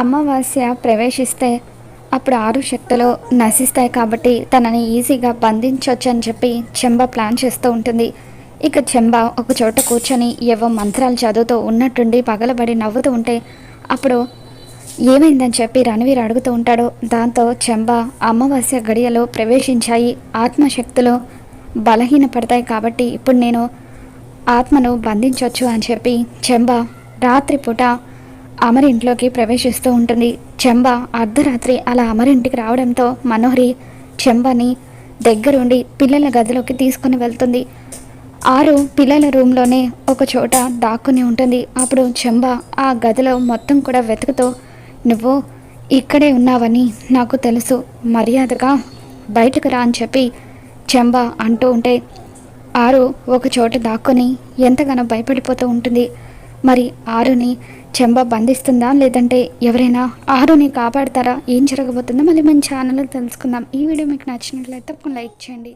అమావాస్య ప్రవేశిస్తే అప్పుడు ఆరు శక్తులు నశిస్తాయి కాబట్టి తనని ఈజీగా బంధించవచ్చు అని చెప్పి చెంబ ప్లాన్ చేస్తూ ఉంటుంది. ఇక చెంబ ఒక చోట కూర్చొని ఏవో మంత్రాలు చదువుతూ ఉన్నట్టుండి పగలబడి నవ్వుతూ ఉంటే అప్పుడు ఏమైందని చెప్పి రణవీర్ అడుగుతూ ఉంటాడు. దాంతో చెంబ అమావాస్య గడియలో ప్రవేశించాయి. ఆత్మశక్తులు బలహీనపడతాయి కాబట్టి ఇప్పుడు నేను ఆత్మను బంధించవచ్చు అని చెప్పి చెంబ రాత్రిపూట అమరింట్లోకి ప్రవేశిస్తూ ఉంటుంది. చెంబ అర్ధరాత్రి అలా అమరింటికి రావడంతో మనోహరి చెంబని దగ్గరుండి పిల్లల గదిలోకి తీసుకుని వెళ్తుంది. ఆరు పిల్లల రూమ్లోనే ఒక చోట దాక్కుని ఉంటుంది. అప్పుడు చెంబ ఆ గదిలో మొత్తం కూడా వెతుకుతూ నువ్వు ఇక్కడే ఉన్నావని నాకు తెలుసు. మర్యాదగా బయటకు రా అని చెప్పి చెంబ అంటూ ఉంటే ఆరు ఒక చోట దాక్కుని ఎంతగానో భయపడిపోతూ ఉంటుంది. మరి ఆరుని చెంబ బంధిస్తుందా? లేదంటే ఎవరైనా ఆరుని కాపాడతారా? ఏం జరగబోతుందో మళ్ళీ మన ఛానల్లో తెలుసుకుందాం. ఈ వీడియో మీకు నచ్చినట్లయితే తప్పకుండా లైక్ చేయండి.